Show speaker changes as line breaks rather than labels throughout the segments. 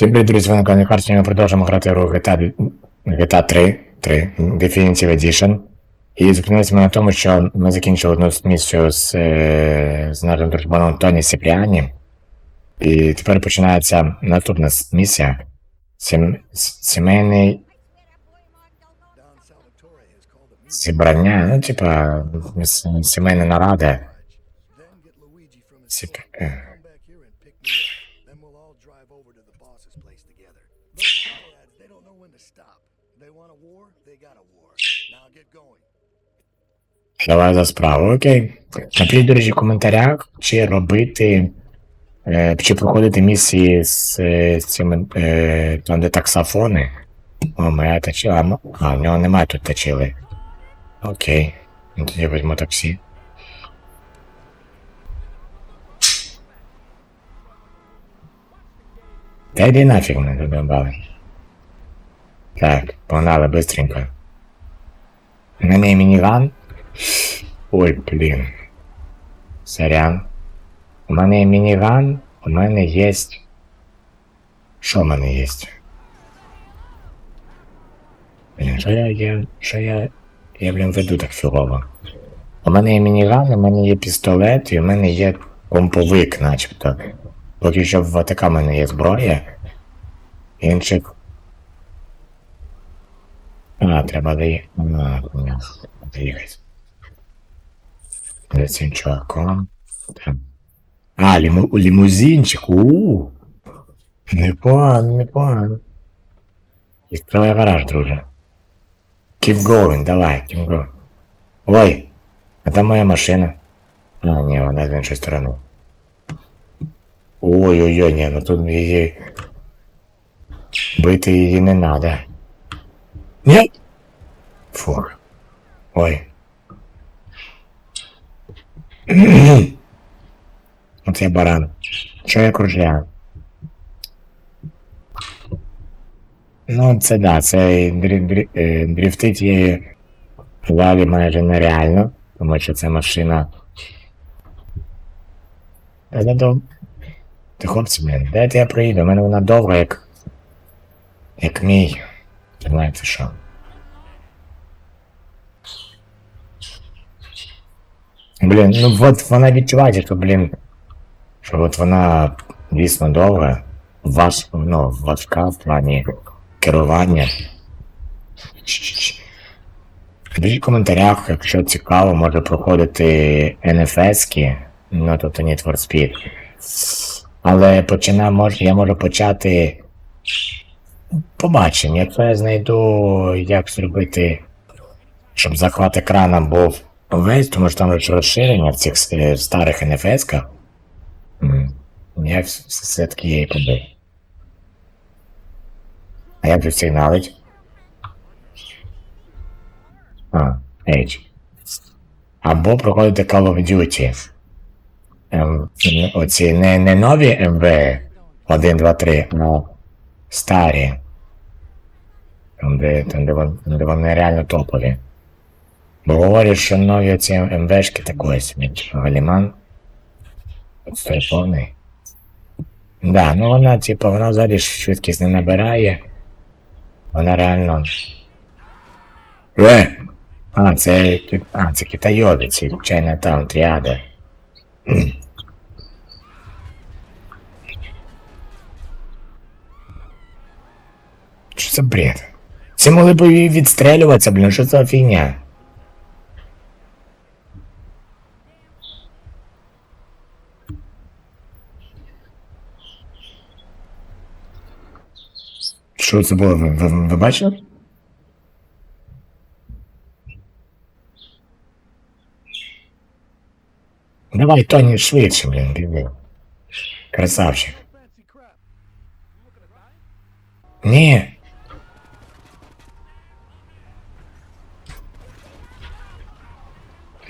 Всім друзі, на каналі Харсі, ми продовжуємо грати гру GTA, GTA 3, 3, Definitive Edition. І зупинилися ми на тому, що ми закінчили одну місію з, з нашим дружбаном Тоні Сіпріані. І тепер починається наступна місія. Сім, сімейний зібрання, ну, типа, сімейна нарада. Сіп...
Those lads, they don't know when to stop. They want a war, they got a war. Now get going.
Давай за справу, окей. Напишіть, до речі, в коментарях, чи робити, е, чи проходити місії з, е, з цими, е, таксофони. О, моя тачила. А, в нього немає тут тачили. Окей. Тоді візьму таксі. Та йди нафіг мене задовбали. Так, погнали быстренько. Мене є мініган. Ой, блін. Сорян. У мене є мініган, у мене є. Що в мене є? Блін, що я, я, що я, я, блін, веду так фігово. У мене є мініган, у мене є пістолет, і у мене є помповик, начебто. Поки що в АТК в мене є зброя. Інших. А, треба доїхати. А, ні, доїхати. За цим чуваком. Там. А, ліму, лімузинчик. у Непогано, непогано. Відкривай гараж, друже. Keep going, давай, keep going. Ой, а там моя машина. А, ні, вона з іншої сторони. Ой-ой-ой, ні, ну тут її... Бити її не надо. Ні! Фу. Ой. Я баран. Що я кружляю? Ну, це да, це дрі, е, дріфтить її далі майже нереально, тому що це машина. Дов... Ти хлопці, блін, дайте я проїду, у мене вона довга, як. як мій. Знаєте що? Блін, ну от вона відчувається, що, блін, що от вона дійсно довга, важ, ну, важка в плані керування. Пишіть в коментарях, якщо цікаво, може проходити NFS-ки, ну тобто Need for Speed. Але почина, мож, я можу почати. Побачимо, якщо я знайду, як зробити, щоб захват екрана був весь, тому що там розширення в цих е, старих NFS-ках. Я все-таки її побив. А як же сигналить? А, H. Або проходити Call of Duty. Оці не, не нові МВ 1, 2, 3, а старі. Там, де, там, де, вон, де вони реально топові. Бо говорять, що нові ці МВшки такої собі, типу Галіман. От повний. Да, ну вона, типу, вона взагалі швидкість не набирає. Вона реально. Е! А, це. А, це китайоди, ці Chinatown тріади. Що це бред? Це могли б відстрелюватися, блін, що це за фігня? Що це було? Ви, ви, ви бачили? Давай, Тоні, швидше, блін, біби. Красавчик. Ні.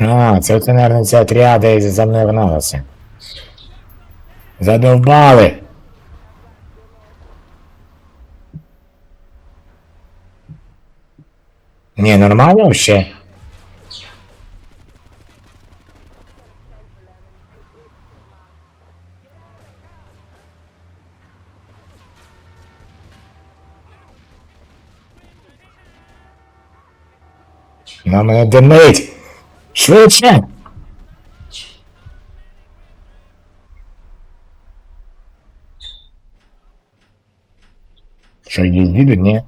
А, це оце, наверное, ця тріада і за мною гналася. Задовбали. Ні, нормально вообще? На мене димить! Швидше! Що їздили? Ні?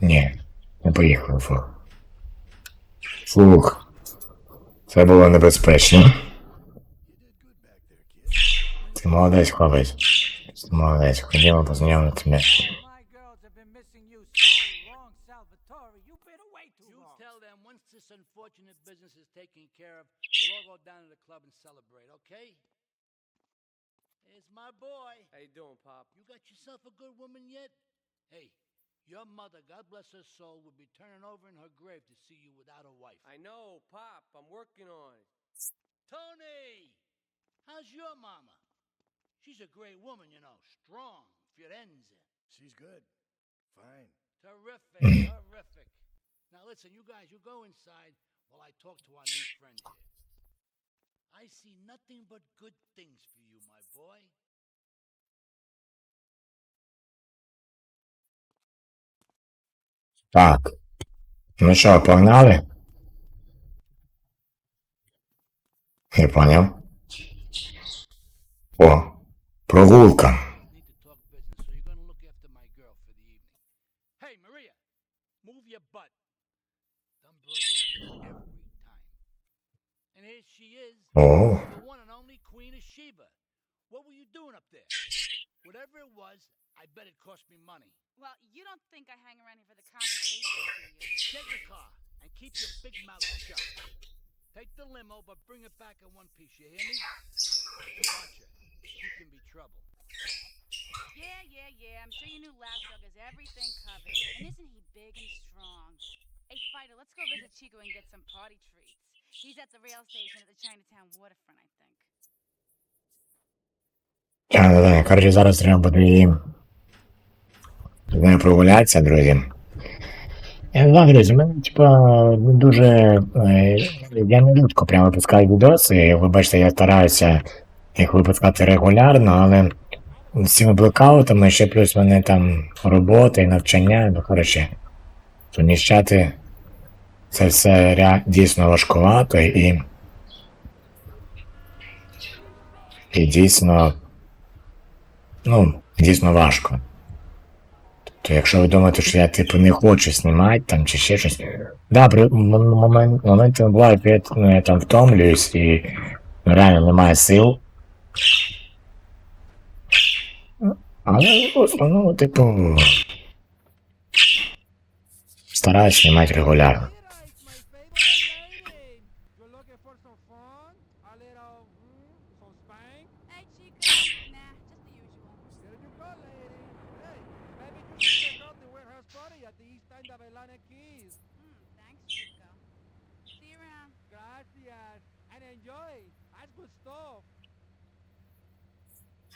Ні. Не поїхали, фух. Фух. Це було небезпечно. Ти молодець, хлопець. Ти молодець, ходімо познайомити тебе.
We'll all go down to the club and celebrate, okay? Here's my boy.
How you doing, Pop?
You got yourself a good woman yet? Hey, your mother, God bless her soul, would be turning over in her grave to see you without a wife.
I know, Pop. I'm working on it.
Tony! How's your mama? She's a great woman, you know, strong, Firenze.
She's good. Fine.
Terrific, terrific. Now listen, you guys, you go inside while I talk to our new friend here. I see nothing but good things for you, my boy.
Так. Ну що, погнали? Не поняв. О, прогулка.
She is,
О,
the one and only Queen of Sheba. What were you doing up there? Whatever it was, I bet it cost me money.
Well, you don't think I hang around here for the conversation, do you?
Get in the car and keep your big mouth shut. Take the limo, but bring it back in one piece. You hear me? Watch her. She can be trouble.
Yeah, yeah, yeah. I'm sure your new lapdog has everything covered. And isn't he big and strong? Hey, Fido, let's go visit Chico and get some party treats. He's at the rail station at the Chinatown waterfront, I think.
коротше, зараз треба буде з нею прогулятися, друзі. Я не знаю, друзі, мене, типа, дуже. е, Я не рідко прямо випускаю відоси. Ви бачите, я стараюся їх випускати регулярно, але з цими блокаутами ще плюс мене там робота і навчання, ну коротше, суміщати це все дійсно важкувато і. І дійсно. Ну, дійсно важко. Тобто, якщо ви думаєте, що я типу не хочу знімати там чи ще щось. Да, при момент, моменти бувають, я, ну, я там втомлююсь і ну, реально немає сил. Але основному, типу. Стараюсь знімати регулярно.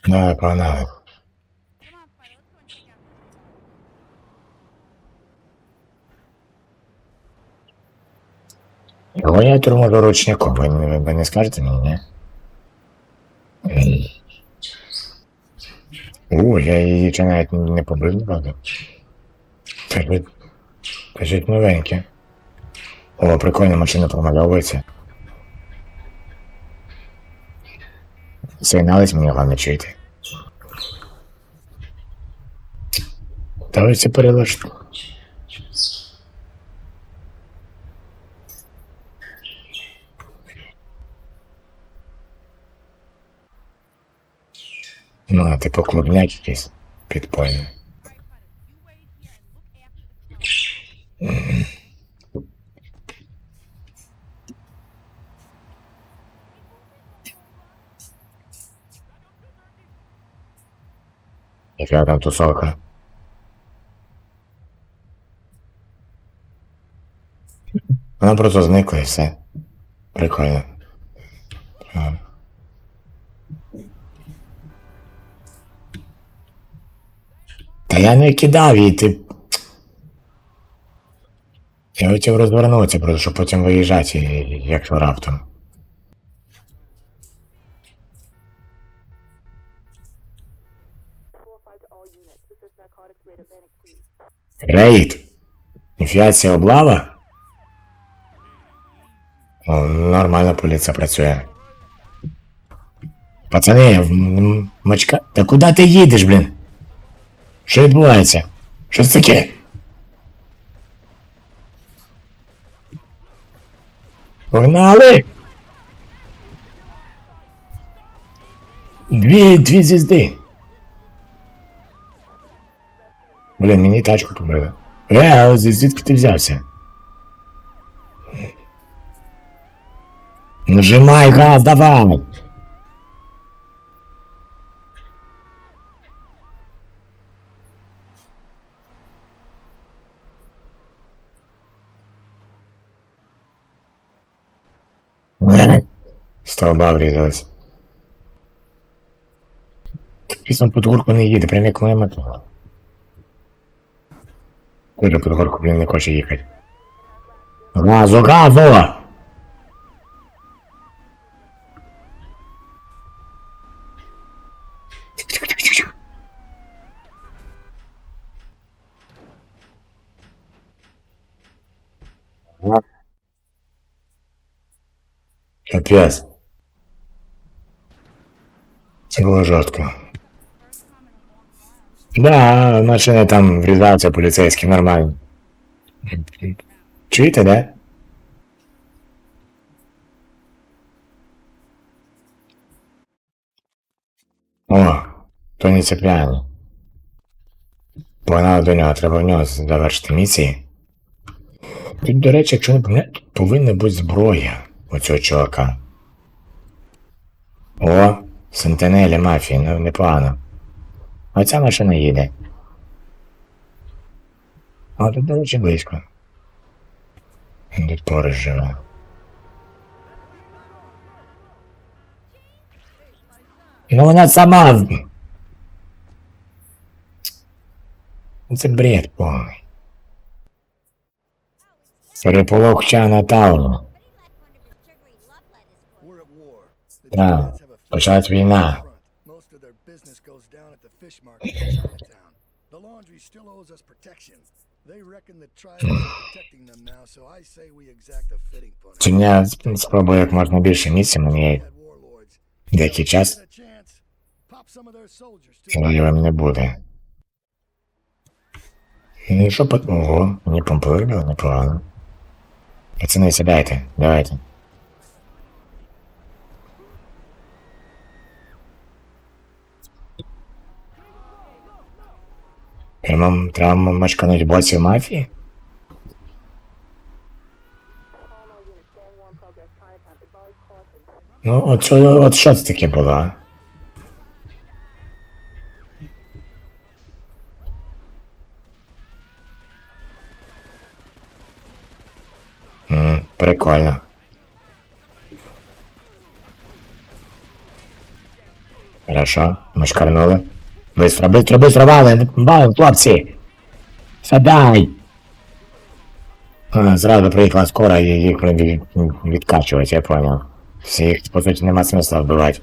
Check out
this.
Його я тюрму до ручнику, ви, ви, ви не скажете мені, ні? Ей. У, я її ще навіть не побив, правда? Кажуть, кажуть новеньке. О, прикольно, машина промальовується. Сигналить мені головне чуєте. Давайте перелаштуємо. Ну, а типу клубняк якийсь підпольний. Яка там тусовка. Вона просто зникла і все. Прикольно. Та я не кидав її, ти. Я хотів розвернутися, просто щоб потім виїжджати, якщо раптом. Рейд. Інфляція облава? Нормально поліція працює. Пацани, м- м- мачка. Та куди ти їдеш, блін? Що відбувається? Що це таке? Погнали! Дві, дві звізди. Блін, мені тачку побили. Е, звідки ти взявся? Нажимай газ, давай! Столба врізалась. Пісом під горку не їде, прям як моя мотора. Куди під горку, блін, не хоче їхати. Газу, газу! Капец. Це було Да, машина там врізався поліцейський, нормально. Чуєте, да? О, то не цепляне. Погнали до нього, треба в нього завершити місії. Тут, до речі, якщо не помиляю, тут повинна бути зброя у цього чувака. О, сентинелі мафії, ну непогано. Оця машина їде. А тут, до речі, близько. Тут поруч живе. Ну вона сама. Це бред повний. Переполох Чана Тауну.
We're at war. Fish market in Chinatown. The laundry still owes us protection. They reckon the tribes are protecting them now, so I say we exact a fitting punishment.
Чиня спробує як можна більше місця, мені деякий час воювати не буде. Ну що по... Ого, мені помпили, непогано. Пацани, сідайте, давайте. Прямо треба мачкануть босів мафії? Ну, от, що- от що це таке було, прикольно. Хорошо, ми шкарнули. Быстро, быстро, быстро, валим, валим, хлопці! Сідай! А, зразу приїхала скоро і їх від, відкачувати, я понял. Всіх, по суті, нема смисла вбивати.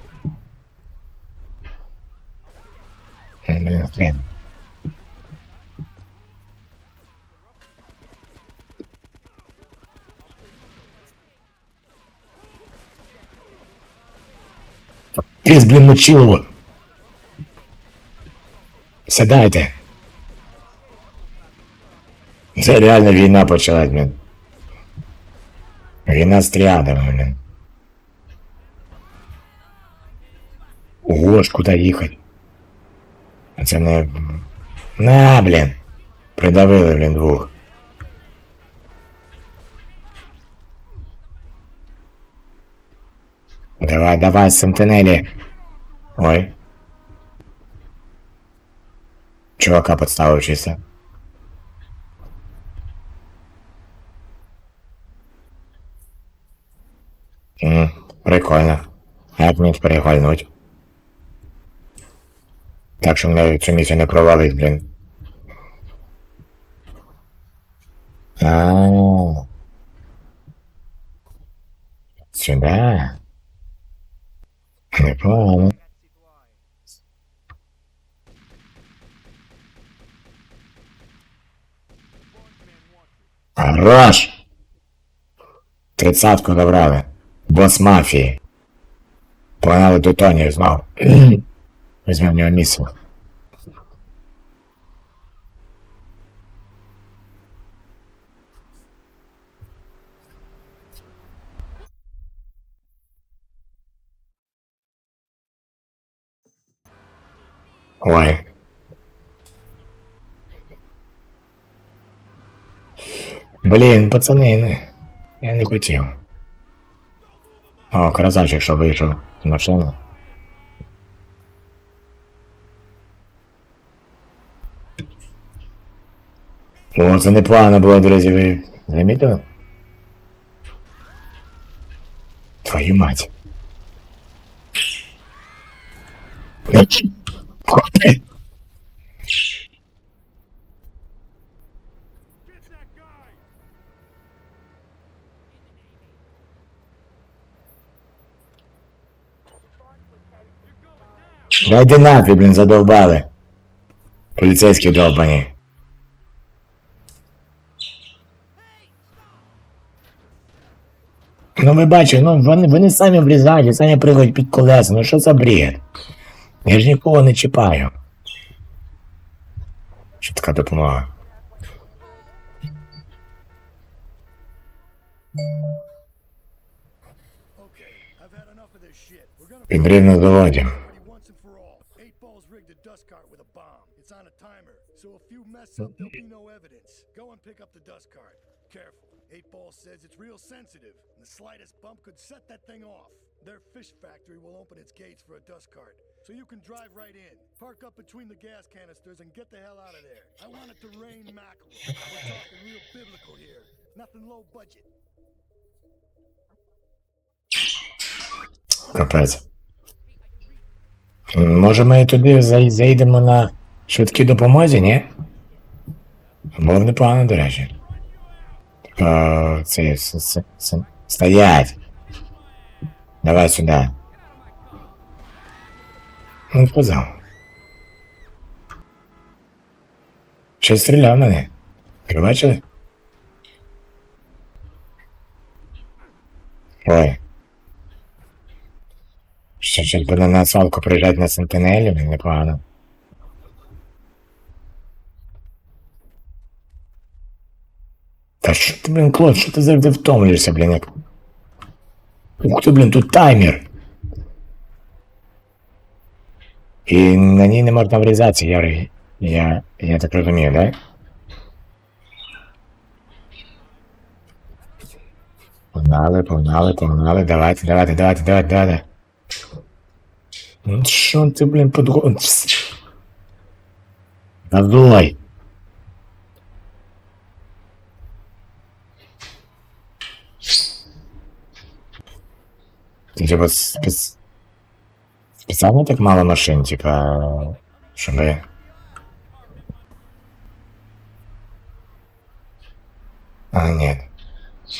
М, Блін, хрен. Піс, блін, мочилово. Сідайте. Це реально війна почалась, блін. Війна з тріадами, блін. Ого, ж куди їхати? Це не... На, блін. Придавили, блін, двох. Давай, давай, сентинелі. Ой. Чувака подставив чисто. М, прикольно. Як мені перегольнуть? Так що мене цю місію не провалить, блін. А. Сюда. Непогано. Хорош! Тридцятку забрали. Бос мафії. Погнали до Тоні знов. Візьмемо в нього місце. Ой. Блін, пацани, не. Я не хотів. О, красавчик, що вийшов з машини. О, це непогано було, друзі, ви замітили? Твою мать. Господи. Да йди нафіг, блін, задовбали. Поліцейські довбані. Ну ви бачите, ну вони, вони самі влізають, самі приходять під колеса. Ну що за бред? Я ж нікого не чіпаю. Що така допомога? Підрив на заводі.
so if you mess up, there'll be no evidence. Go and pick up the dust cart. Careful. Eight ball says it's real sensitive, and the slightest bump could set that thing off. Their fish factory will open its gates for a dust cart, so you can drive right in, park up between the gas canisters, and get the hell out of there. I want it to rain mackerel. We're talking real biblical here. Nothing low budget.
Капець. М, Може ми туди зай- зайдемо на швидкій допомозі, ні? Було б непогано, до речі. Е, Це, с- с- с- стоять. Давай сюди. Ну, сказав. Щось стріляв на них. Ви бачили? Ой. Що ж буде на свалку приїжджати на сентинелі, непогано. Та що ти, блін, Клод, що ти завжди втомлюєшся, блін, як. Ух ти, блін, тут таймер. І на ній не можна врізатися, я, я, я так розумію, да? Погнали, погнали, погнали, давайте, давайте, давайте, давайте, давайте. Ну що ти, блін, подго... Давай. Ти типа спец... спеціально так мало машин, типа, щоб... А, нет.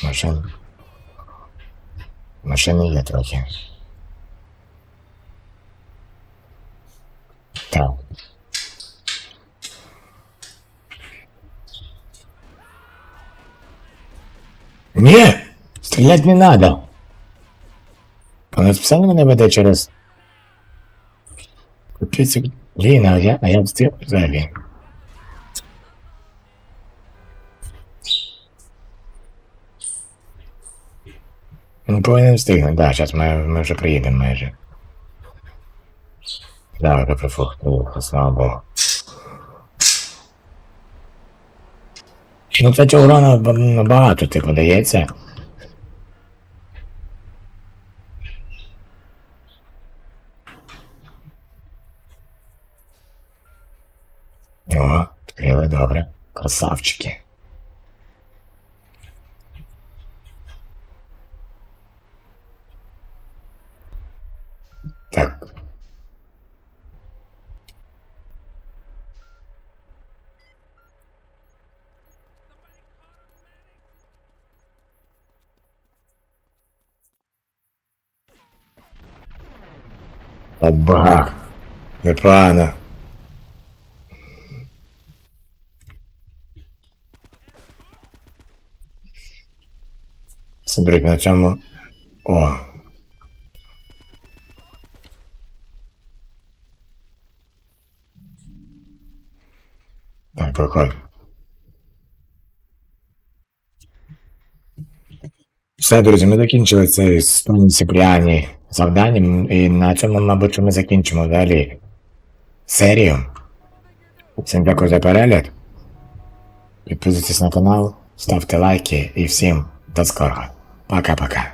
Машин... Машини є трохи. Так. Ні! Стрілять не надо. Вона спеціально мене веде через. Як- Блін, а я, а я встиг взагалі. Ну, повинен встигнути, да, зараз ми, ми вже приїдемо майже. Да, вже прифух, слава Богу. Ну, кстати, урона б- набагато типу дається. О, відкрили добре. Красавчики. Так. Оба. Непогано. Це, на цьому. О. Так, прикольно. Все, друзі, ми закінчили цей Сіпріані завданням, і на цьому, мабуть, ми закінчимо далі серію. Всім дякую за перегляд. Підписуйтесь на канал, ставте лайки і всім до скорого. Пока-пока.